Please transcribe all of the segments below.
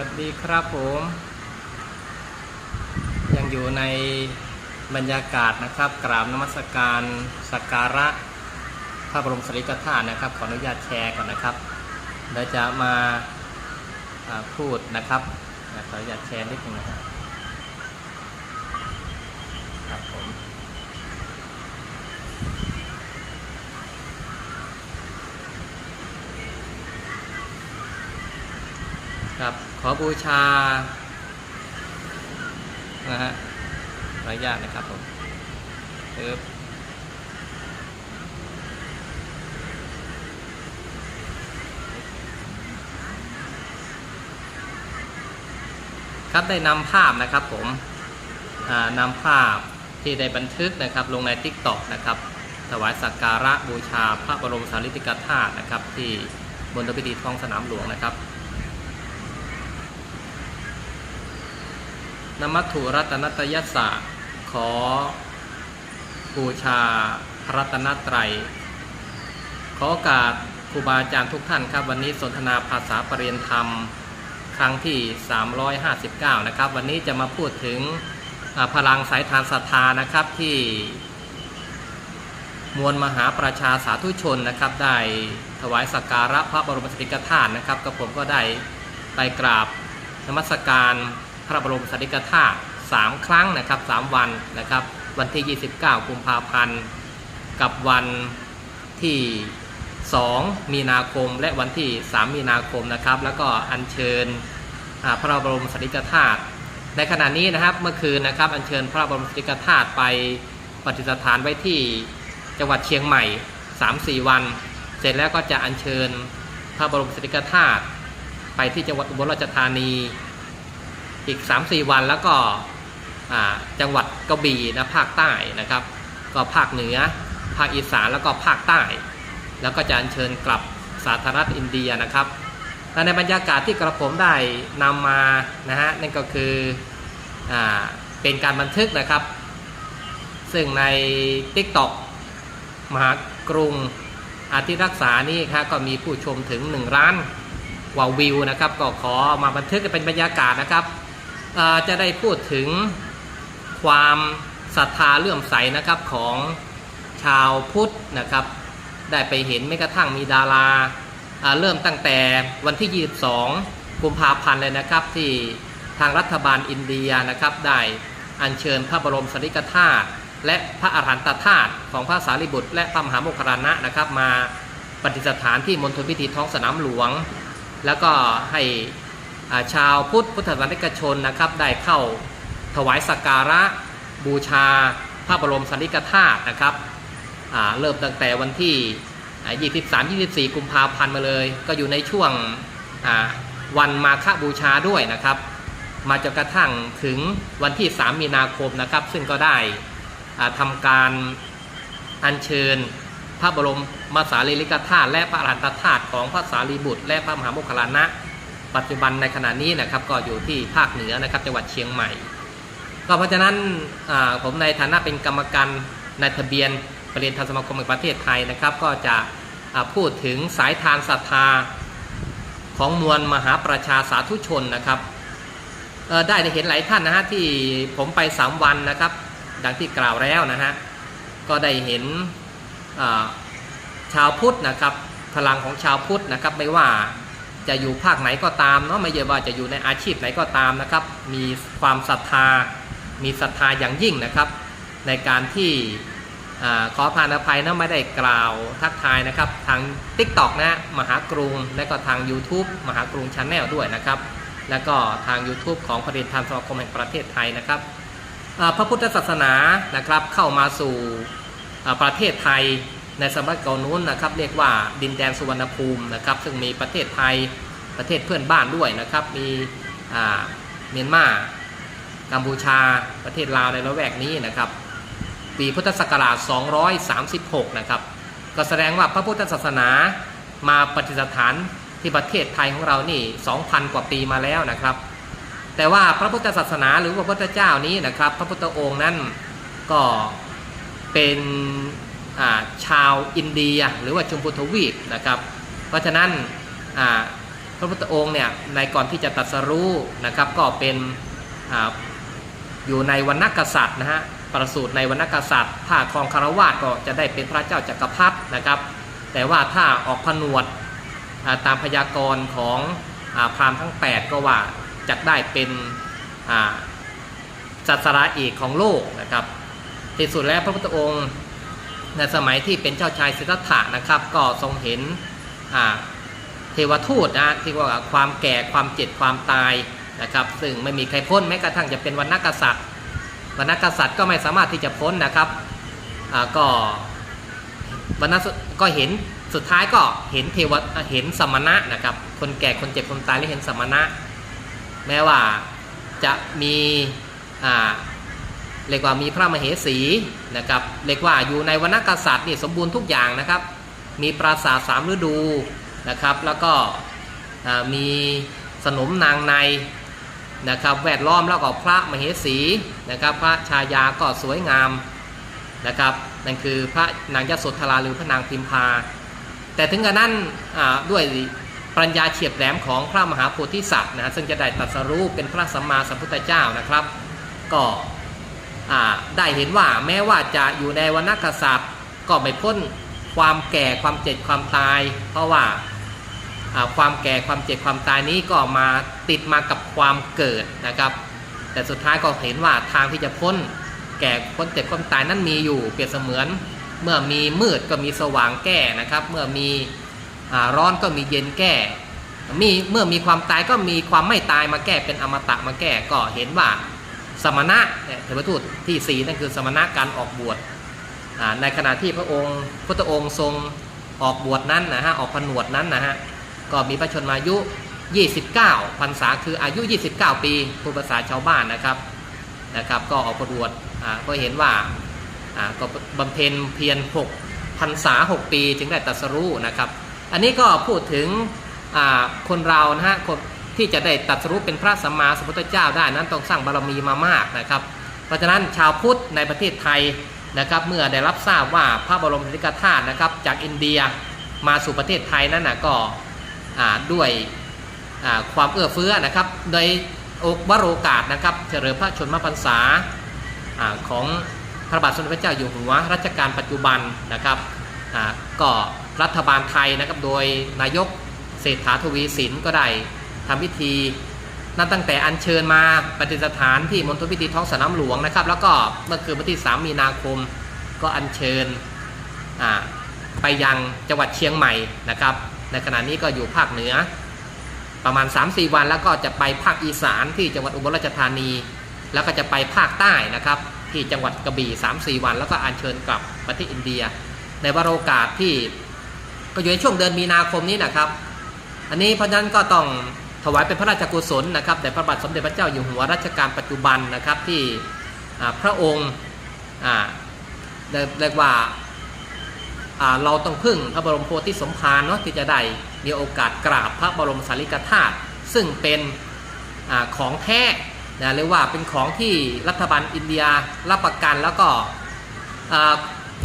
สวัสดีครับผม ยังอยู่ในบรรยากาศนะครับกราบนมัสการสักการะพระบรมสารีริกธาตุนะครับ ขออนุญาตแชร์ก่อนนะครับเดี๋ยวจะมาพูดนะครับขออนุญาตแชร์นิดนึงนะครับผม ครับ ขอบูชา นะฮะขออนุญาตนะครับผมปึ๊บครับได้นำภาพนะครับผมนำภาพที่ได้บันทึกนะครับ ลงใน t ิ k t o k นะครับ ถวายสักการะบูชาพระบรมสารีริกธาตุนะครับ ที่บนพิธีท้องสนามหลวงนะครับ นมัตถุรัตนตยสะขอบูชาพระรัตนตรัย ขอโอกาสครูบาอาจารย์ทุกท่านครับ วันนี้สนทนาภาษาปรริยนธรรม ครั้งที่ 359 นะครับ วันนี้จะมาพูดถึงพลังสายทานศรัทธานะครับที่มวลมหาประชาสาธุชนนะครับ ได้ถวายสักการะพระบรมสารีริกธาตุนะครับกับผมก็ได้ไปกราบนมัสการ พระบรมสารีริกธาตุสามครั้งนะครับสามวันนะครับ วันที่ 29 กุมภาพันธ์ กับวันที่ 2 มีนาคมและวันที่ 3 มีนาคมนะครับ แล้วก็อัญเชิญพระบรมสารีริกธาตุในขณะนี้นะครับเมื่อคืนนะครับอัญเชิญพระบรมสารีริกธาตุไปปฏิสถานไว้ที่จังหวัดเชียงใหม่ 3-4 วัน เสร็จแล้วก็จะอัญเชิญพระบรมสารีริกธาตุไปที่จังหวัดอุบลราชธานี อีก 3-4 วันแล้วก็จังหวัดกระบี่นะภาคใต้นะครับ ก็ภาคเหนือ ภาคอีสานแล้วก็ภาคใต้ แล้วก็จะอัญเชิญกลับสาธารณรัฐอินเดียนะครับและในบรรยากาศที่กระผมได้นำมานะฮะนั่นก็คืออเป็นการบันทึกนะครับ ซึ่งใน TikTok มหากรุงอาทิรักษานี่ครับก็มีผู้ชมถึง 1 ล้านกว่าวิวนะครับ ก็ขอมาบันทึกเป็นบรรยากาศนะครับ จะได้พูดถึงความศรัทธาเลื่อมใสนะครับของชาวพุทธนะครับ ได้ไปเห็นไม่กระทั่งมีดาราเริ่มตั้งแต่วันที่ 22 กุมภาพันธ์เลยนะครับ ที่ทางรัฐบาลอินเดียนะครับได้อัญเชิญพระบรมสารีริกธาตุและพระอรหันตธาตุของพระสารีบุตร และพระมหาโมคคลลานะนะครับ มาปฏิสถานที่มณฑลพิธีท้องสนามหลวง แล้วก็ให้ ชาวพุทธพุทธศาสนิกชนนะครับได้เข้าถวายสักการะบูชาพระบรมสารีริกธาตุนะครับเริ่มตั้งแต่วันที่ 23 24 กุมภาพันธ์มาเลย ก็อยู่ในช่วงวันมาฆบูชาด้วยนะครับ มาจนกระทั่งถึงวันที่ 3 มีนาคมนะครับ ซึ่งก็ได้อ่าทำการอัญเชิญพระบรมมาสารีริกธาตุและพระอรหันตธาตุของพระสารีบุตร และพระมหาโมคคลลานะ ปัจจุบันในขณะนี้นะครับก็อยู่ที่ภาคเหนือนะครับจังหวัดเชียงใหม่ ก็เพราะฉะนั้นผมในฐานะเป็นกรรมการในทะเบียนประเรียนทางสมาคมแห่งประเทศไทยนะครับ ก็จะพูดถึงสายทานศรัทธาของมวลมหาประชาสาธุชนนะครับได้เห็นหลายท่านนะฮะที่ผมไป 3 วันนะครับ ดังที่กล่าวแล้วนะฮะก็ได้เห็นชาวพุทธนะครับพลังของชาวพุทธนะครับไม่ว่า จะอยู่ภาคไหนก็ตามเนาะไม่ว่าจะอยู่ในอาชีพไหนก็ตามนะครับ มีความศรัทธา มีศรัทธาอย่างยิ่งนะครับ ในการที่อขอพานอภัยนะไม่ได้กล่าวทักทายนะครับ ทาง TikTok นะมหากรุง และก็ทาง YouTube มหากรุงชาแนลด้วยนะครับ แล้วก็ทาง YouTube ของประเด็นธรรมสมาคมแห่งประเทศไทยนะครับพระพุทธศาสนานะครับเข้ามาสู่ประเทศไทย ในสมัยก่อนนู้นนะครับเรียกว่าดินแดนสุวรรณภูมินะครับ ซึ่งมีประเทศไทยประเทศเพื่อนบ้านด้วยนะครับ มีเมียนมากัมพูชาประเทศลาวในละแวกนี้นะครับ ปีพุทธศักราช 236 นะครับ ก็แสดงว่าพระพุทธศาสนามาปฏิสถานที่ประเทศไทยของเรานี่ 2,000 กว่าปีมาแล้วนะครับ แต่ว่าพระพุทธศาสนาหรือว่าพระพุทธเจ้านี้นะครับ พระพุทธองค์นั้นก็เป็น ชาวอินเดียหรือว่าชมพูทวีปนะครับ เพราะฉะนั้นพระพุทธองค์เนี่ยในก่อนที่จะตรัสรู้นะครับก็เป็นออยู่ในวรรณกษัตริย์นะฮะประสูติในวรรณกษัตริย์ ถ้าครองคารวาสก็จะได้เป็นพระเจ้าจักรพรรดินะครับ แต่ว่าถ้าออกผนวดตามพยากรณ์ของอพราหมณ์ทั้ง 8 ก็ว่าจะได้เป็นอ่าศาสราเอกของโลกนะครับที่สุดแล้วพระพุทธองค์ ในสมัยที่เป็นเจ้าชายสิทธัตถะนะครับ ก็ทรงเห็นเทวทูตนะที่ว่าความแก่ความเจ็บความตายนะครับ ซึ่งไม่มีใครพ้นแม้กระทั่งจะเป็นวรรณกษัตริย์วรรณกษัตริย์ก็ไม่สามารถที่จะพ้นนะครับก็วรรณก็เห็นสุดท้ายก็เห็นเทวเห็นสมณะนะครับ คนแก่คนเจ็บคนตายและเห็นสมณะ แม้ว่าจะมีอ่า เรียกว่ามีพระมเหสีนะครับเรียกว่าอยู่ในวรรณกษัตริย์นี่สมบูรณ์ทุกอย่างนะครับ มีปราสาทสามฤดูนะครับ แล้วก็มีสนมนางในนะครับ แวดล้อมแล้วก็พระมเหสีนะครับ พระชายาก็สวยงามนะครับนั่นคือพระนางยโสธราหรือพระนางพิมพา แต่ถึงกระนั้นด้วยปัญญาเฉียบแหลมของพระมหาโพธิสัตว์นะฮะซึ่งจะได้ตรัสรู้เป็นพระสัมมาสัมพุทธเจ้านะครับ ก็ ได้เห็นว่าแม้ว่าจะอยู่ในวรรณกษัตริย์ ก็ไม่พ้นความแก่ความเจ็บความตาย เพราะว่าความแก่ความเจ็บความตายนี้ก็มาติดมากับความเกิดนะครับ แต่สุดท้ายก็เห็นว่าทางที่จะพ้นแก่พ้นเจ็บความตายนั้นมีอยู่เปรียบเสมือน เมื่อมีมืดก็มีสว่างแก้นะครับ เมื่อมีอร้อนก็มีเย็นแก้มีเมื่อมีความตายก็มีความไม่ตายมาแก้เป็นอมตะมาแก้ก็เห็นว่า สมณะเนี่ยเทวทูตที่สี่นั่นคือสมณะการออกบวชในขณะที่พระองค์พุทธองค์ทรงออกบวชนั้นนะฮะออกผนวดนั้นนะฮะก็มีพระชนมายุ 29พรรษาคืออายุ 29 ปีผู้ภาษาชาวบ้านนะครับนะครับ ก็ออกผนวดก็เห็นว่าก็บำเพ็ญเพียร6พรรษา 6 ปีจึงได้ตรัสรู้นะครับ อันนี้ก็พูดถึงคนเรานะฮะคน ที่จะได้ตรัสรู้เป็นพระสัมมาสัมพุทธเจ้าได้นั้นต้องสร้างบารมีมามากนะครับ เพราะฉะนั้นชาวพุทธในประเทศไทยนะครับเมื่อได้รับทราบว่าพระบรมสารีริกธาตุนะครับจากอินเดียมาสู่ประเทศไทยนั้นนะก็ด้วยความเอื้อเฟื้อนะครับโดยโอกวโรกาสนะครับเฉลิมพระชนมพรรษาอของพระบาทสมเด็จพระเจ้าอยู่หัวรัชกาลปัจจุบันนะครับก็รัฐบาลไทยนะครับโดยนายกเศรษฐาทวีสินก็ได้ ทำพิธี นั่นตั้งแต่อัญเชิญมาปฏิสถานที่มณฑลพิธีท้องสนามหลวงนะครับ แล้วก็เมื่อคืนวันที่ 3 มีนาคม ก็อัญเชิญไปยังจังหวัดเชียงใหม่นะครับ ในขณะนี้ก็อยู่ภาคเหนือ ประมาณ 3-4 วันแล้วก็จะไปภาคอีสานที่จังหวัดอุบลราชธานี แล้วก็จะไปภาคใต้นะครับที่จังหวัดกระบี่3-4 วัน แล้วก็อัญเชิญกลับประเทศอินเดีย ในวาระโอกาสที่ก็อยู่ในช่วงเดือนมีนาคมนี้นะครับ อันนี้เพราะฉะนั้นก็ต้อง ถวายเป็นพระราชกุศลนะครับแด่พระบาทสมเด็จพระเจ้าอยู่หัวรัชกาลปัจจุบันนะครับที่พระองค์เรียกว่าเราต้องพึ่งพระบรมโพธิสมภารเนาะที่จะได้มีโอกาสกราบพระบรมสารีริกธาตุซึ่งเป็นอของแท้นะเรียกว่าเป็นของที่รัฐบาลอินเดียรับประกันแล้วก็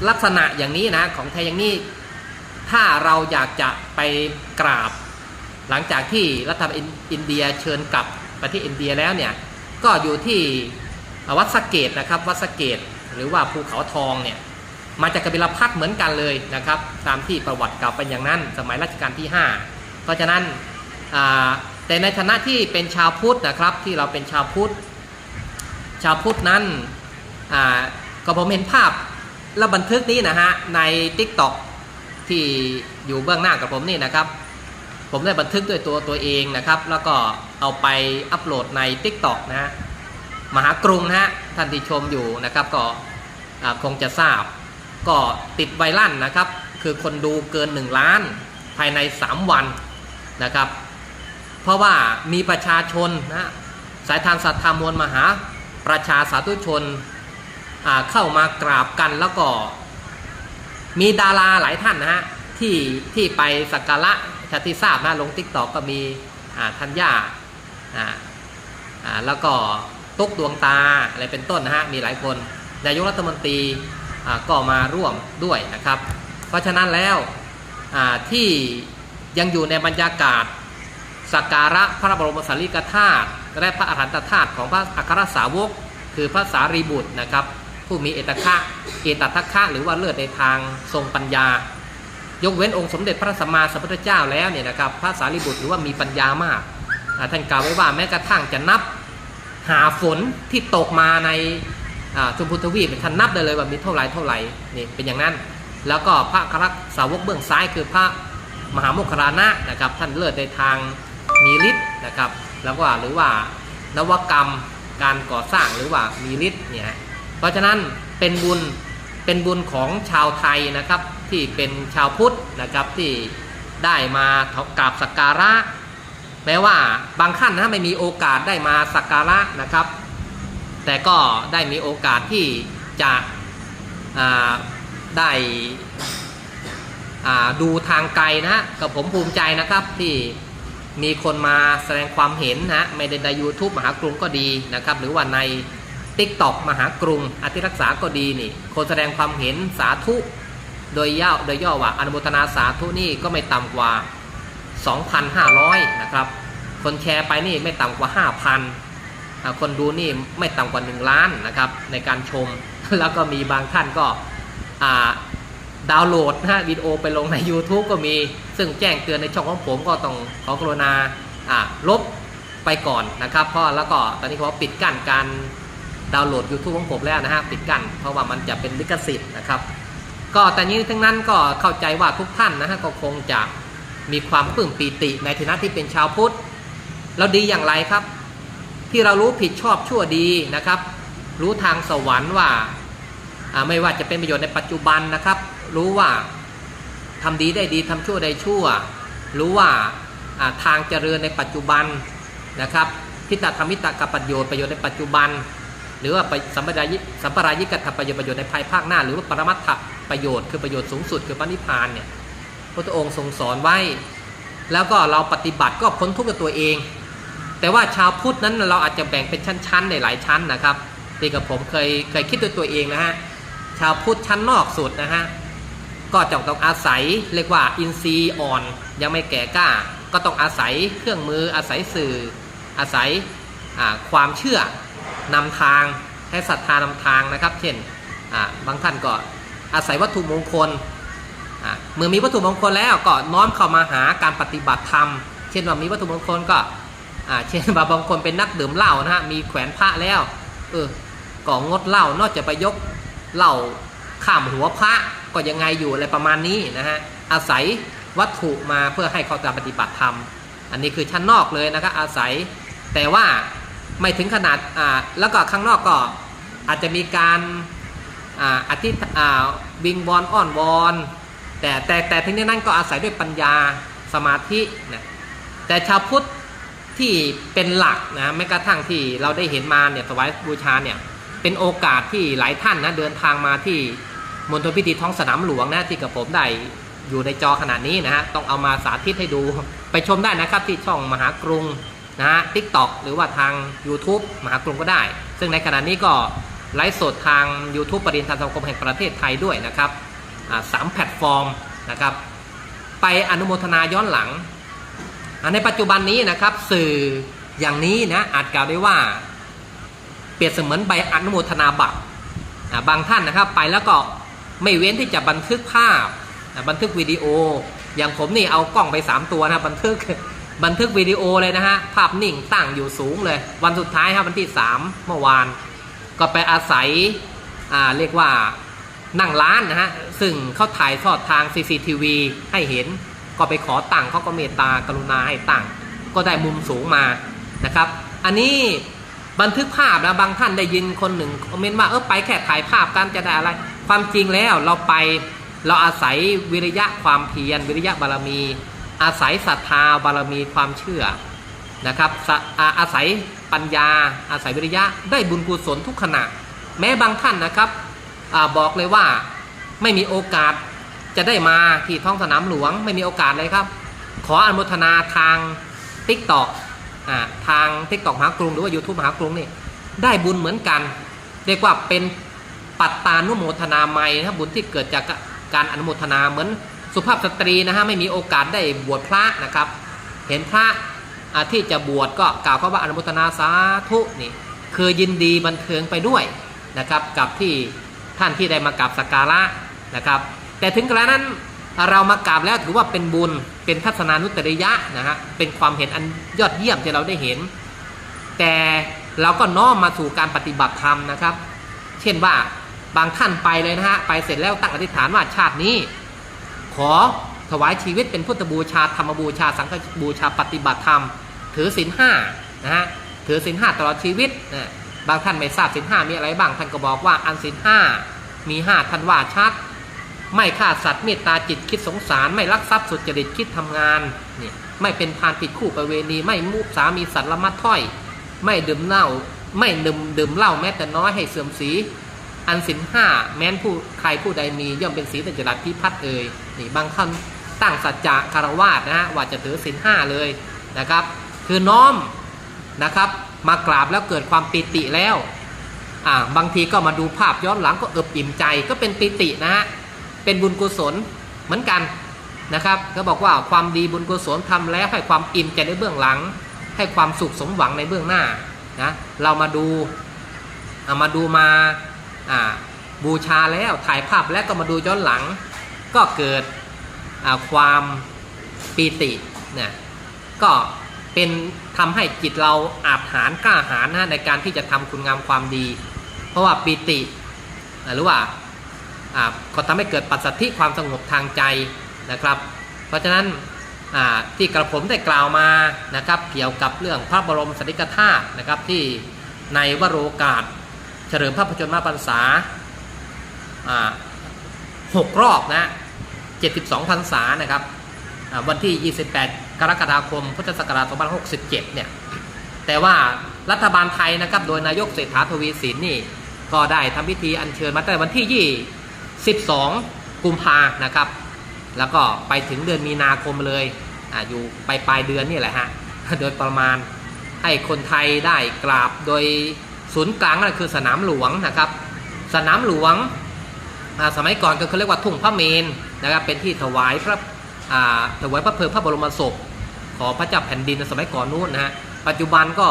ลักษณะอย่างนี้นะของแท้อย่างนี้ถ้าเราอยากจะไปกราบ หลังจากที่รัฐบาลอินเดียเชิญกลับประเทศอินเดียแล้วเนี่ยก็อยู่ที่วัดสะเกตนะครับวัดสะเกตหรือว่าภูเขาทองเนี่ยมาจากกบิลพัทเหมือนกันเลยนะครับ ตามที่ประวัติเก่าวเป็นอย่างนั้น สมัยรัชกาลที่ 5 เพราะฉะนั้นแต่ในฐานะที่เป็นชาวพุทธนะครับที่เราเป็นชาวพุทธชาวพุทธนั้นก็ผมเห็นภาพและบันทึกนี้นะฮะใน t ิ k t o k ที่อยู่เบื้องหน้ากับผมนี่นะครับ ผมได้บันทึกด้วยตัวตัวเองนะครับ แล้วก็เอาไปอัปโหลดใน TikTok นะฮะมหากรุงนะฮะท่านที่ชมอยู่นะครับก็คงจะทราบ ก็ติดไวรัลนะครับ คือคนดูเกิน 1 ล้านภายใน 3 วันนะครับ เพราะว่ามีประชาชนนะสายทานศรัทธามวลมหาประชาสาธุชนเข้ามากราบกันแล้วก็มีดาราหลายท่านนะฮะที่ที่ไปสักการะ ชาติทราบนะลงทิกตอกก็มีอ่าธัญญาอ่าแล้วก็ตุ๊กดวงตาอะไรเป็นต้นนะฮะมีหลายคนนายกรัฐมนตรีก็มาร่วมด้วยนะครับ เพราะฉะนั้นแล้วที่ยังอยู่ในบรรยากาศสักการะพระบรมสารีริกธาตุและพระอรหันตธาตุของพระอัครสาวก คือพระสารีบุตรนะครับ ผู้มีเอตคะเอตทัคคะหรือว่าเลือดในทางทรงปัญญา ยกเว้นองค์สมเด็จพระสัมมาสัมพุทธเจ้าแล้วเนี่ยนะครับพระสารีบุตรหรือว่ามีปัญญามากท่านกล่าวไว้ว่าแม้กระทั่งจะนับหาฝนที่ตกมาในชมพูทวีปท่านนับได้เลยว่ามีเท่าไรเท่าไรนี่เป็นอย่างนั้น แล้วก็พระครักสาวกเบื้องซ้ายคือพระมหาโมคคลลานะนะครับท่านเลิศในทางมีฤทธิ์นะครับแล้วก็หรือว่านวกรรมการก่อสร้างหรือว่ามีฤทธิ์เนี่ยเพราะฉะนั้นเป็นบุญเป็นบุญของชาวไทยนะครับ ที่เป็นชาวพุทธนะครับที่ได้มากราบสักการะ แม้ว่าบางท่านนะไม่มีโอกาสได้มาสักการะนะครับ แต่ก็ได้มีโอกาสที่จะได้ดูทางไกลนะฮะกับผมภูมิใจนะครับที่มีคนมาแสดงความเห็นนะไม่ได้ใน YouTube มหากรุงก็ดีนะครับ หรือว่าใน t ิ k t o k มหากรุงอธิรักษาก็ดีนี่คนแสดงความเห็นสาธุ โดยย่อโดยย่อว่าอนุโมทนาสาธุนี่ก็ไม่ต่ำกว่า 2,500 นะครับ คนแชร์ไปนี่ไม่ต่ำกว่า 5,000 คนดูนี่ไม่ต่ำกว่า 1 ล้านนะครับในการชม แล้วก็มีบางท่านก็อ่าดาวน์โหลดนะวิดีโอไปลงใน YouTube ก็มี ซึ่งแจ้งเตือนในช่องของผมก็ต้องขอกรุณาอ่าลบไปก่อนนะครับเพราะแล้วก็ตอนนี้เขาปิดกั้นการดาวน์โหลด YouTube ของผมแล้วนะฮะปิดกั้นเพราะว่ามันจะเป็นลิขสิทธิ์นะครับ ก็แต่นี้ทั้งนั้นก็เข้าใจว่าทุกท่านนะฮะก็คงจะมีความปลื้มปีติในฐานะที่เป็นชาวพุทธเราดีอย่างไรครับ ที่เรารู้ผิดชอบชั่วดีนะครับ รู้ทางสวรรค์ว่าไม่ว่าจะเป็นประโยชน์ในปัจจุบันนะครับ รู้ว่าทำดีได้ดีทำชั่วได้ชั่ว รู้ว่าทางเจริญในปัจจุบันนะครับทิฏฐธรรมิตกับประโยชน์ประโยชน์ในปัจจุบัน หรือว่าสัมปรายิสัมปรายิกถประโยชน์ประโยชน์ในภายภาคหน้า หรือว่าปรมัตถ ประโยชน์คือประโยชน์สูงสุดคือพระนิพพานเนี่ยพระองค์ทรงสอนไว้ แล้วก็เราปฏิบัติก็พ้นทุกข์กับตัวเอง แต่ว่าชาวพุทธนั้นเราอาจจะแบ่งเป็นชั้นๆในหลายชั้นนะครับที่กับผมเคยเคยคิดด้วยตัวเองนะฮะชาวพุทธชั้นนอกสุดนะฮะก็จต้องอาศัยเรียกว่าอินทรีย์อ่อนยังไม่แก่กล้า ก็ต้องอาศัยเครื่องมืออาศัยสื่อ อาศัยความเชื่อนำทางให้ศรัทธานำทางนะครับ เช่นบางท่านก็ อาศัยวัตถุมงคลเมื่อมีวัตถุมงคลแล้วก็น้อมเข้ามาหาการปฏิบัติธรรม เช่นว่ามีวัตถุมงคลก็เช่นว่าบางคนเป็นนักดื่มเหล้านะฮะมีแขวนพระแล้วเออก็งดเหล้านอกจากไปยกเหล้าข้ามหัวพระก็ยังไงอยู่อะไรประมาณนี้นะฮะอาศัยวัตถุมาเพื่อให้เขาการปฏิบัติธรรม อันนี้คือชั้นนอกเลยนะครับอาศัยแต่ว่าไม่ถึงขนาดอ่าแล้วก็ข้างนอกก็อาจจะมีการ อ่าอธิษอ่าวิงวอนอ้อนวอนแต่แต่แต่ทั้งนี้นั่นก็อาศัยด้วยปัญญาสมาธินะแต่ชาวพุทธที่เป็นหลักนะแม้กระทั่งที่เราได้เห็นมาเนี่ยถวายบูชาเนี่ยเป็นโอกาสที่หลายท่านนะเดินทางมาที่มณฑลพิธีท้องสนามหลวงนะที่กับผมได้อยู่ในจอขนาดนี้นะฮะต้องเอามาสาธิตให้ดูไปชมได้นะครับที่ช่องมหากรุงนะฮะทิกตอกหรือว่าทาง YouTube มหากรุงก็ได้ ซึ่งในขณะนี้ก็ ไลฟ์สดทาง YouTube ปริญญางสังคมแห่งประเทศไทยด้วยนะครับสามแพลตฟอร์มนะครับไปอนุโมทนาย้อนหลัง ในปัจจุบันนี้นะครับสื่ออย่างนี้นะอาจกล่าวได้ว่า เปรียบเสมือนใบอนุโมทนาบัตรบางท่านนะครับไปแล้วก็ไม่เว้นที่จะบันทึกภาพบันทึกวิดีโอ อย่างผมนี่เอากล้องไป 3 ตัวนะบันทึกบันทึกวิดีโอเลยนะฮะภาพนิ่งตั้งอยู่สูงเลย วันสุดท้ายครับวันที่ 3 เมื่อวาน ก็ไปอาศัยเรียกว่านั่งร้านนะฮะ ซึ่งเขาถ่ายทอดทาง CCTV ให้เห็น ก็ไปขอตั้งเขาก็เมตตากรุณาให้ตั้ง ก็ได้มุมสูงมานะครับ อันนี้บันทึกภาพนะบางท่านได้ยินคนหนึ่งคอมเมนต์ว่าเออไปแค่ถ่ายภาพกันจะได้อะไร ความจริงแล้วเราไปเราอาศัยวิริยะความเพียรวิริยะบารมี อาศัยศรัทธาบารมีความเชื่อนะครับอาศัย ปัญญา อาศัยวิริยะได้บุญกุศลทุกขณะ แม้บางท่านนะครับอบอกเลยว่าไม่มีโอกาสจะได้มาที่ท้องสนามหลวง ไม่มีโอกาสเลยครับ ขออนุโมทนาทาง t ิ k t o k อ่าทาง t ิ k t o k มหากรุงหรือว่า YouTube มหากรุงนี่ได้บุญเหมือนกัน เรียกว่าเป็นปัตตานุโมทนาไมยนะครับบุญที่เกิดจากการอนุโมทนาเหมือนสุภาพสตรีนะฮะไม่มีโอกาสได้บวชพระนะครับ เห็นพระ ที่จะบวชก็กล่าวคำว่าอนุโมทนาสาธุนี่คือยินดีบันเทิงไปด้วยนะครับกับที่ท่านที่ได้มากราบสักการะนะครับ แต่ถึงกระนั้นเรามากราบแล้วถือว่าเป็นบุญเป็นทัศนานุตริยะนะฮะเป็นความเห็นอันยอดเยี่ยมที่เราได้เห็น แต่เราก็น้อมมาสู่การปฏิบัติธรรมนะครับ เช่นว่าบางท่านไปเลยนะฮะไปเสร็จแล้วตั้งอธิษฐานว่าชาตินี้ ขอถวายชีวิตเป็นพุทธบูชาธรรมบูชาสังฆบูชาปฏิบัติธรรม ถือศีลห้านะฮะถือศีลห้าตลอดชีวิตนะบางท่านไม่ทราบศีลห้ามีอะไรบ้างท่านก็บอกว่าอันศีลห้ามีห้าท่านว่าชัด ไม่ฆ่าสัตว์เมตตาจิตคิดสงสาร ไม่ลักทรัพย์สุจริตคิดทำงานนี่ไม่เป็นพานผิดคู่ประเวณี ไม่มุสามีสัตว์ละมัดถ้อย ไม่ดื่มเหล้าไม่ดื่มดื่มเหล้าแม้แต่น้อยให้เสื่อมสีอันสินห้าแม้นผู้ใครผู้ใดมีย่อมเป็นสีเป็นจรัสพิพัฒน์เอ่ยนี่บางท่านตั้งสัจจะคารวาสนะฮะว่าจะถือสินห้าเลยนะครับ คือน้อมนะครับ มากราบแล้วเกิดความปิติแล้วอ่าบางทีก็มาดูภาพย้อนหลังก็เอิบอิ่มใจก็เป็นปิตินะฮะเป็นบุญกุศลเหมือนกันนะครับก็บอกว่าความดีบุญกุศลทำแล้วให้ความอิ่มใจในเบื้องหลัง ให้ความสุขสมหวังในเบื้องหน้านะเรามาดูเอามาดูมาอ่าบูชาแล้วถ่ายภาพแล้วก็มาดูย้อนหลัง ก็เกิดความปีติเนี่ยก็ เป็นทำให้จิตเราอาจหารกล้าหาญนะในการที่จะทำคุณงามความดี เพราะว่าปีติหรือว่าก็ทำให้เกิดปัสสัทธิความสงบทางใจนะครับ เพราะฉะนั้นที่กระผมได้กล่าวมานะครับ เกี่ยวกับเรื่องพระบรมสารีริกธาตุนะครับที่ในวโรกาสเฉลิมพระพระชนมพรรษาหกรอบนะ 72พรรษานะครับวันที่ 28 กรกฎาคมพุทธศักราช2567 เนี่ย แต่ว่ารัฐบาลไทยนะครับ โดยนายกเศรษฐาทวีสินนี่ ก็ได้ทำพิธีอัญเชิญมาตั้งแต่วันที่ 22 กุมภานะครับ แล้วก็ไปถึงเดือนมีนาคมเลยออยู่ปลายปลายเดือนนี่แหละฮะ โดยประมาณให้คนไทยได้กราบโดยศูนย์กลางนั่นคือสนามหลวงนะครับ สนามหลวงสมัยก่อนก็เขาเรียกว่าทุ่งพระเมนนะครับ เป็นที่ถวายพระถวายพระเพลิงพระบรมศพ ของพระเจ้าแผ่นดินสมัยก่อนนู้นนะฮะปัจจุบันก็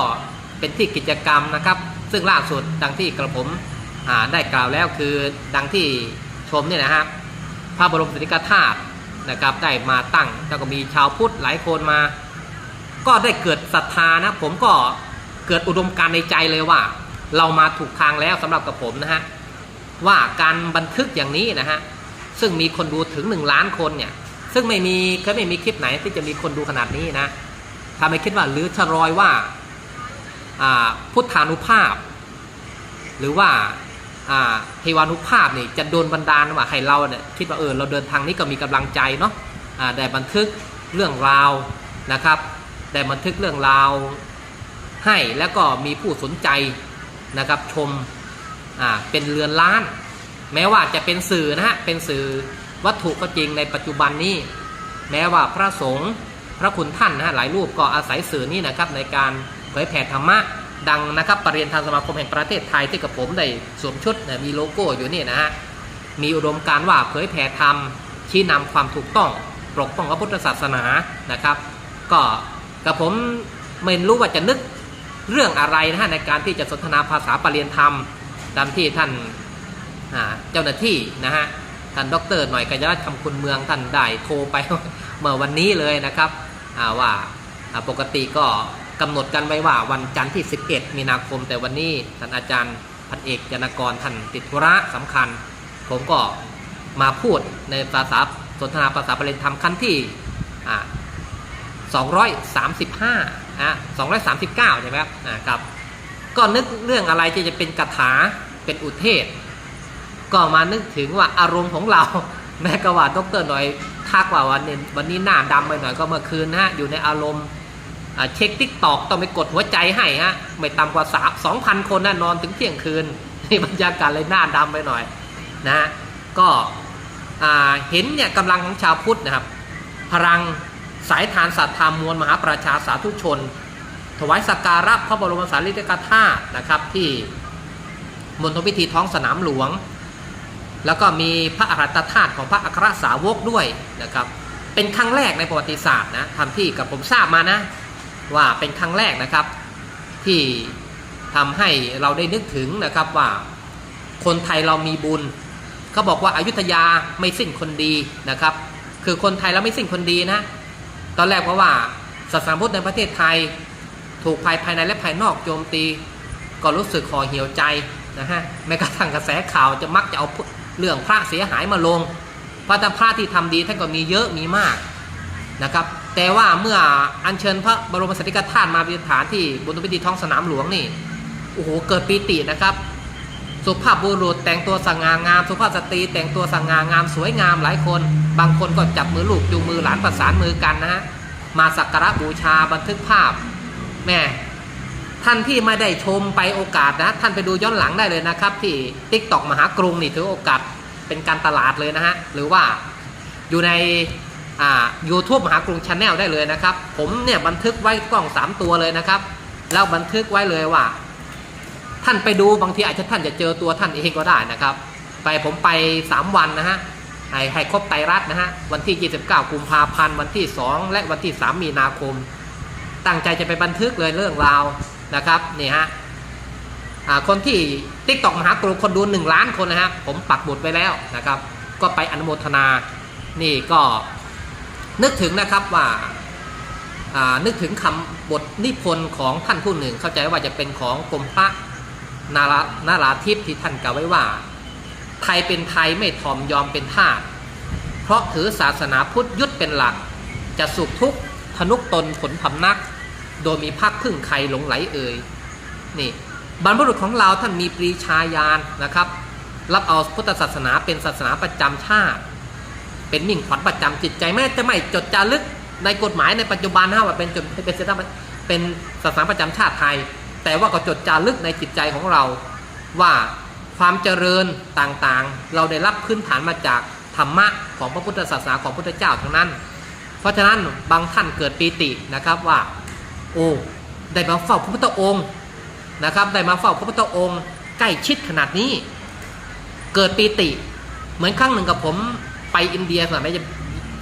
เป็นที่กิจกรรมนะครับ ซึ่งล่าสุดดังที่กระผมอ่าได้กล่าวแล้วคือดังที่ชมเนี่ยนะครับพระบรมสารีริกธาตุนะครับได้มาตั้งแล้วก็มีชาวพุทธหลายคนมา ก็ได้เกิดศรัทธานะผมก็เกิดอุดมการในใจเลยว่า เรามาถูกทางแล้วสำหรับกับผมนะฮะว่าการบันทึกอย่างนี้นะฮะซึ่งมีคนดูถึง 1 ล้านคนเนี่ย ซึ่งไม่มีเคยไม่มีคลิปไหนที่จะมีคนดูขนาดนี้นะทำให้คิดว่าหรือชะรอยว่าพุทธานุภาพ หรือว่าเทวานุภาพนี่จะโดนบันดาลว่าให้เราเนี่ยคิดว่าเออเราเดินทางนี้ก็มีกำลังใจเนาะอ่าได้บันทึกเรื่องราวนะครับได้บันทึกเรื่องราวให้แล้วก็มีผู้สนใจนะครับชมเป็นเรือนล้าน แม้ว่าจะเป็นสื่อนะฮะเป็นสื่อ วัตถุก็จริงในปัจจุบันนี้ แม้ว่าพระสงฆ์พระคุณท่านนะฮะหลายรูปก็อาศัยสื่อนี้นะครับในการเผยแผ่ธรรมะดังนะครับปรริยนทางสมาคมแห่งประเทศไทยที่กับผมได้สวมชุดนี่ยมีโลโก้อยู่นี่นะฮะมีอุดมการว่าเผยแผ่ธรรมชี้นำความถูกต้องปกป้องพระพุทธศาสนานะครับ ก็กับผมไม่รู้ว่าจะนึกเรื่องอะไรนะฮะในการที่จะสนทนาภาษาปรริยนธรรมตามที่ท่านเจ้าหน้าที่นะฮะ ท่านดรหน่อยกัญญารัตน์คำคุณเมืองท่านได้โทรไปเมื่อวันนี้เลยนะครับว่าปกติก็กำหนดกันไว้ว่าวันจันทร์ที่ 11 มีนาคม แต่วันนี้ท่านอาจารย์พันเอกยนกรท่านติดธุระสำคัญ ผมก็มาพูดในภาษาสนทนาภาษาปรริยนธรรมขั้นที่235อะ239 ใช่ไหมครับอ่าครับ ก็นึกเรื่องอะไรที่จะเป็นกถาเป็นอุเทศ ก็มานึกถึงว่าอารมณ์ของเราแม้กว่าดรหน่อยทักว่าวันนี้วันนี้หน้าดำไปหน่อยก็เมื่อคืนนะฮะอยู่ในอารมณ์เช็คทิกตอกต้องไปกดหัวใจให้ฮะไม่ต่ำกว่าสามสองพันคนนะนอนถึงเที่ยงคืนนี่บรรยากาศเลยหน้าดำไปหน่อยนะฮะก็เห็นเนี่ยกำลังของชาวพุทธนะครับ พลังสายทานศรัทธามวลมหาประชาสาธุชน ถวายสักการะพระบรมสารีริกธาตุนะครับที่มณฑลพิธีท้องสนามหลวง แล้วก็มีพระอรหัตธาตุของพระอัครสาวกด้วยนะครับ เป็นครั้งแรกในประวัติศาสตร์นะทำที่กับผมทราบมานะ ว่าเป็นครั้งแรกนะครับ ที่ทำให้เราได้นึกถึงนะครับว่าคนไทยเรามีบุญเขาบอกว่าอายุทยาไม่สิ้นคนดีนะครับ คือคนไทยเราไม่สิ้นคนดีนะ ตอนแรกเพราะว่าศาสนาพุทธในประเทศไทย ถูกภายภายในและภายนอกโจมตี ก็รู้สึกห่อเหี่ยวใจนะฮะแม้กระทั่งกระแสข่าวจะมักจะเอา เรื่องพระเสียหายมาลงพราะถ้าพระที่ทำดีท่านก็มีเยอะมีมากนะครับ แต่ว่าเมื่ออัญเชิญพระบรมสารีริกธาตุมาประดิษฐานที่บุญพิธีท้องสนามหลวงนี่โอ้โหเกิดปีตินะครับสุภาพบุรุษแต่งตัวสง่างาม สุภาพสตรีแต่งตัวสง่างามสวยงามหลายคน บางคนก็จับมือลูกจูงมือหลานประสานมือกันนะฮะมาสักการะบูชาบันทึกภาพแม่ ท่านที่ไม่ได้ชมไปโอกาสนะ ท่านไปดูย้อนหลังได้เลยนะครับ ที่ติ๊กตอกมหากรุงนี่ถือโอกาสเป็นการตลาดเลยนะฮะหรือว่าอยู่ในอ่า YouTube มหากรุงชาแนลได้เลยนะครับ ผมเนี่ยบันทึกไว้กล้อง 3 ตัวเลยนะครับ แล้วบันทึกไว้เลยว่า ท่านไปดูบางทีอาจจะท่านจะเจอตัวท่านเองก็ได้นะครับ ไปผมไป 3 วันนะฮะให้ให้ครบไตรรัตน์นะฮะวันที่ 29 กุมภาพันธ์วันที่ 2 และวันที่ 3 มีนาคม ตั้งใจจะไปบันทึกเลยเรื่องราว นะครับนี่ฮะคนที่ติ๊กตอกมหากรุคนดูหนึ่งล้านคนนะฮะผมปักบุตรไว้แล้วนะครับ ก็ไปอนุโมทนานี่ก็นึกถึงนะครับว่านึกถึงคำบทนิพนธ์ของท่านผู้หนึ่ง เข้าใจว่าจะเป็นของกรมพระนารานาราทิพย์ที่ท่านกล่าวไว้ว่า ไทยเป็นไทยไม่ถ่อมยอมเป็นทาสเพราะถือศาสนาพุทธยึดเป็นหลัก จะสุขทุกข์ทนุกตนผลพำนัก โดยมีภาคพึ่งใครหลงไหลเอ่ยนี่บรรพบุรุษของเราท่านมีปรีชาญาณนะครับ รับเอาพุทธศาสนาเป็นศาสนาประจำชาติ เป็นมิ่งขวัญประจำจิตใจแม้จะไม่จดจารึกในกฎหมายในปัจจุบันนะว่าเป็นจดเป็นศาสนาเป็นศาสนาประจำชาติไทย แต่ว่าก็จดจารึกในจิตใจของเราว่าความเจริญต่างๆ เราได้รับพื้นฐานมาจากธรรมะของพระพุทธศาสนาของพระพุทธเจ้าทั้งนั้น เพราะฉะนั้นบางท่านเกิดปีตินะครับว่า โอ้ได้มาเฝ้าพระพุทธองค์นะครับได้มาเฝ้าพระพุทธองค์ ใกล้ชิดขนาดนี้ เกิดปีติ เหมือนครั้งหนึ่งกับผมไปอินเดียสมัยจะ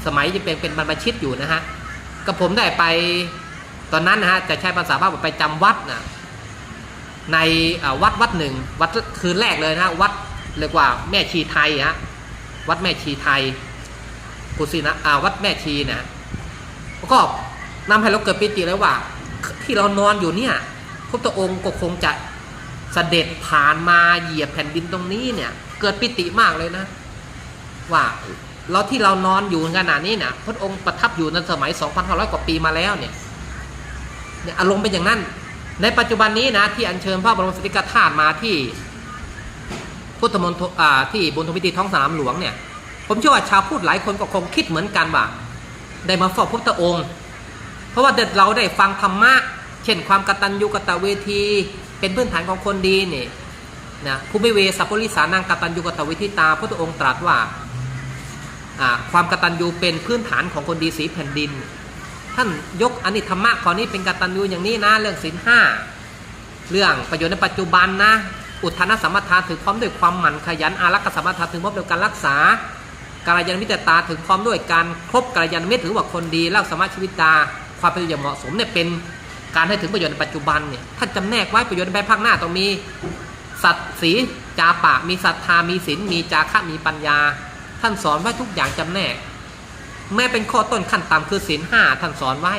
สมัยจะเป็นเป็นบรรพชิตอยู่นะฮะกับผมได้ไปตอนนั้นนะฮะจะใช้ภาษาบ้านไปจำวัดนะในวัดวัดหนึ่งวัดคืนแรกเลยนะวัดเรียกว่าแม่ชีไทยฮะวัดแม่ชีไทยกุศินะวัดแม่ชีนะก็นำให้เราเกิดปีติเลยว่า ที่เรานอนอยู่เนี่ยพระพุทธองค์ก็คงจะเสด็จผ่านมาเหยียบแผ่นดินตรงนี้เนี่ย เกิดปิติมากเลยนะ ว่าเราที่เรานอนอยู่ขนาดนี้เนี่ยพระองค์ประทับอยู่ในสมัย 2,500 กว่าปีมาแล้วเนี่ยเนี่ยอารมณ์เป็นอย่างนั้น ในปัจจุบันนี้นะที่อัญเชิญพระบรมสิริกธาตุมาที่พุทธมณฑลที่บุญทวิธีท้องสนามหลวงเนี่ย ผมเชื่อว่าชาวพุทธหลายคนก็คงคิดเหมือนกันว่าได้มาเฝ้าพระพุทธองค์ เพราะว่าเด็ดเราได้ฟังธรรมะ เช่นความกตัญญูกตเวที เป็นพื้นฐานของคนดีนี่นะภูมิเวสัพพลิสานังกตัญญูกตเวทิตาพระองค์ตรัสว่าความกตัญญูเป็นพื้นฐานของคนดีสีแผ่นดิน ท่านยกอันนี้ธรรมะข้อนี้เป็นกตัญญูอย่างนี้นะเรื่องศีลห้าเรื่องประโยชน์ในปัจจุบันนะอุทานสัมปทานถึงพร้อมด้วยความหมั่นขยันอารักษสัมปทานถึงพร้อมด้วยการรักษาการยานมิตรตาถึงพร้อมด้วยการครบการยานมิตรถือว่าคนดีแล้วสมาชีวิตตา ความเป็นอยู่อย่างเหมาะสมเนี่ยเป็นการให้ถึงประโยชน์ในปัจจุบันเนี่ยท่านจำแนกไว้ประโยชน์ในภาคหน้าต้องมีสัตว์สีจาปะมีศรัทธามีศีลมีจาคะมีปัญญา ท่านสอนไว้ทุกอย่างจำแนก แม้เป็นข้อต้นขั้นต่ำคือศีลห้าท่านสอนไว้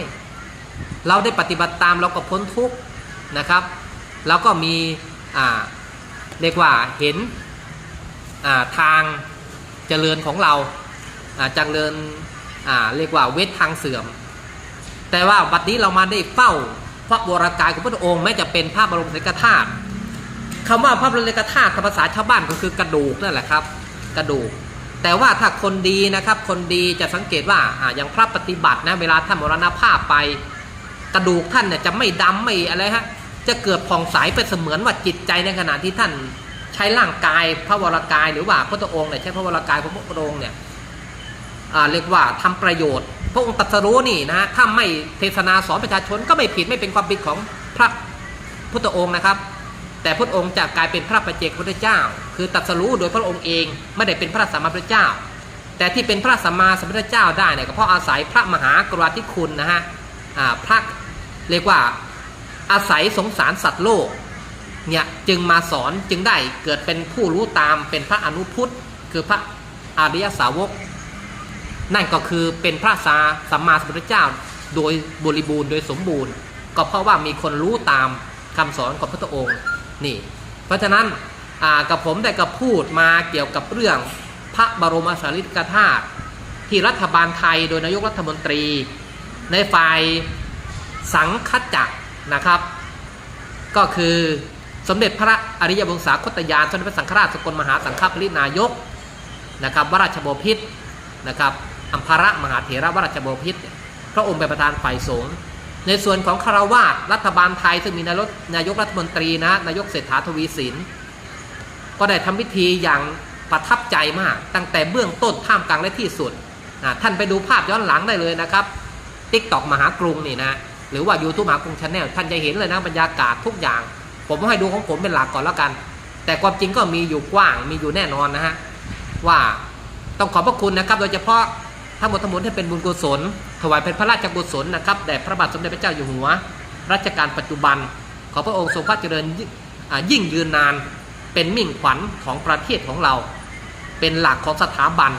เราได้ปฏิบัติตามเราก็พ้นทุกข์นะครับแล้วก็มีอ่าเรียกว่าเห็นอ่าทางเจริญของเราอ่าเริญอ่าเรียกว่าเวททางเสื่อม แต่ว่าบัดนี้เรามาได้เฝ้าพระวรากายของพระองค์แม้จะเป็นพระบรมสารีริกธาตุคำว่าพระบรมสารีริกธาตุภาษาชาวบ้านก็คือกระดูกนั่นแหละครับ กระดูก แต่ว่าถ้าคนดีนะครับ คนดีจะสังเกตว่าอ่าอย่างพระปฏิบัตินะเวลาท่านมรณภาพไป กระดูกท่านเนี่ยจะไม่ดำไม่อะไรฮะจะเกิดผ่องใสเป็นเสมือนว่าจิตใจในขณะที่ท่านใช้ร่างกายพระวรากายหรือว่าพระองค์เนี่ยใช้พระวรากายของพระองค์เนี่ยเรียกว่าทำประโยชน์ พระองค์ตรัสรู้นี่นะฮะถ้าไม่เทศนาสอนประชาชนก็ไม่ผิดไม่เป็นความผิดของพระพุทธองค์นะครับ แต่พระองค์จะกลายเป็นพระปัจเจกพุทธเจ้า คือตรัสรู้โดยพระองค์เองไม่ได้เป็นพระสัมมาพุทธเจ้า แต่ที่เป็นพระสัมมาสัมพุทธเจ้าได้เนี่ยก็เพราะอาศัยพระมหากรุณาธิคุณนะฮะพระเรียกว่าอาศัยสงสารสัตว์โลกเนี่ยจึงมาสอนจึงได้เกิดเป็นผู้รู้ตามเป็นพระอนุพุทธคือพระอริยสาวก นั่นก็คือเป็นพระสาสัมมาสัมพุทธเจ้า โดยบริบูรณ์โดยสมบูรณ์ ก็เพราะว่ามีคนรู้ตามคำสอนของพระองค์นี่ เพราะฉะนั้นกับผมได้ก็พูดมาเกี่ยวกับเรื่องพระบรมสารีริกธาตุที่รัฐบาลไทยโดยนายกรัฐมนตรี ในฝ่ายสังคจักรนะครับ ก็คือสมเด็จพระอริยวงศาคตยานสมเด็จพระสังฆราชสกลมหาสังฆปรินายกนะครับวราชบพิตรนะครับ อัมภาระมหาเถระวราชบพิตรพระองค์เป็นประธานฝ่ายสงฆ์ในส่วนของคารวาสรัฐบาลไทยซึ่งมีนายกนายกรัฐมนตรีนะนายกเศรษฐาทวีสิน ก็ได้ทำพิธีอย่างประทับใจมาก ตั้งแต่เบื้องต้นท่ามกลางและที่สุด ท่านไปดูภาพย้อนหลังได้เลยนะครับติ๊กตอกมหากรุงนี่นะหรือว่า YouTube มหากรุงชาแนลท่านจะเห็นเลยนะบรรยากาศทุกอย่าง ผมให้ดูของผมเป็นหลักก่อนแล้วกัน แต่ความจริงก็มีอยู่กว้างมีอยู่แน่นอนนะฮะว่าต้องขอบพระคุณนะครับ โดยเฉพาะ ทั้งหมดทั้งมวลที่เป็นบุญกุศล ถวายเป็นพระราชกุศลนะครับแด่พระบาทสมเด็จพระเจ้าอยู่หัว รัชกาลปัจจุบัน ขอพระองค์ทรงพระเจริญยิ่งยืนนานเป็นมิ่งขวัญของประเทศของเรา เป็นหลักของสถาบัน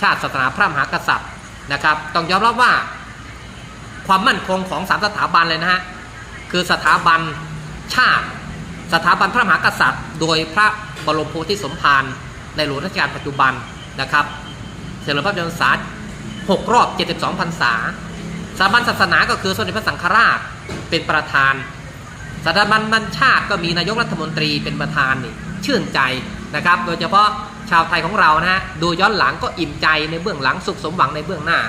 ชาติศาสนาพระมหากษัตริย์นะครับ ต้องยอมรับว่าความมั่นคงของสามสถาบันเลยนะฮะคือสถาบันชาติ สถาบันพระมหากษัตริย์ โดยพระบรมโพธิสมภารในหลวงรัชกาลปัจจุบันนะครับ ฉลิมพระชนมพรรษา6รอบ 72พรรษาสถาบันศาสนาก็คือสมเด็จพระสังฆราชเป็นประธานสถาบันบัญชาติก็มีนายกรัฐมนตรีเป็นประธานนี่ชื่นใจนะครับ โดยเฉพาะชาวไทยของเรานะฮะดูย้อนหลังก็อิ่มใจในเบื้องหลังสุขสมหวังในเบื้องหน้า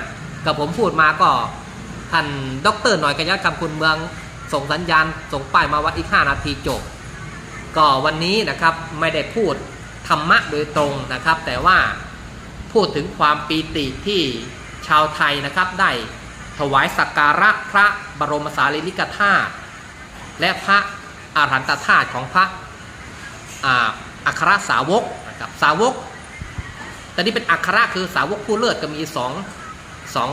กับผมพูดมาก็ท่านดอกเตอรหน่อยกัญญาคำคุณเมือง ส่งสัญญาณ ส่งป้ายมาว่าอีก 5 นาทีจบก็วันนี้นะครับไม่ได้พูดธรรมะโดยตรงนะครับ แต่ว่า พูดถึงความปีติที่ชาวไทยนะครับได้ถวายสักการะพระบรมสารีริกธาตุและพระอาหารหันตธาตุของพระอัครสาวกนะครับสาวกแต่นี่เป็นอัครคือสาวกผู้เลิศก็มีสองสอง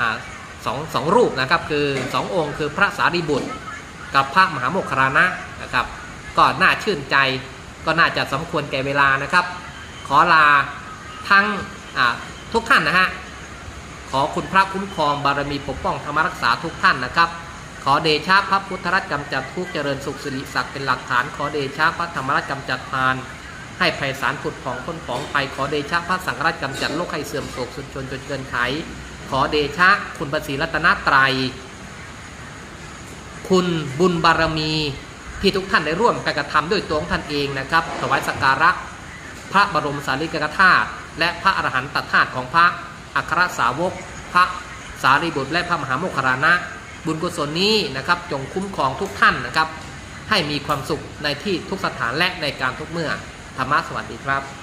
อสองสองรูปนะครับคือสององค์คือพระสารีบุตร กับพระมหาโมคคารนะนะครับก็น่าชื่นใจก็น่าจะสมควรแก่เวลานะครับ ขอลาทั้ง ทุกท่านนะฮะขอคุณพระคุ้มครองบารมีปกป้องธรรมรักษาทุกท่านนะครับ ขอเดชะพระพุทธรัตน์กำจัดทุกเจริญสุขสิริศักดิ์เป็นหลักฐาน ขอเดชะพระธรรมรัตน์กำจัดพานให้ไพศาลผุดผ่องพ้นของไปขอเดชะพระสังฆราชกำจัดโรคให้เสื่อมโศกสุนชนจนเกินไข ขอเดชะคุณประสีรัตนตรัย คุณบุญบารมีที่ทุกท่านได้ร่วมกันกระทำด้วยตัวของท่านเองนะครับถวายสักการะพระบรมสารีริกธาตุ และพระอรหันตธาตุของพระอัครสาวก พระสารีบุตรและพระมหาโมคคารนะบุญกุศลนี้นะครับจงคุ้มครองทุกท่านนะครับ ให้มีความสุขในที่ทุกสถานและในการทุกเมื่อธรรมะสวัสดีครับ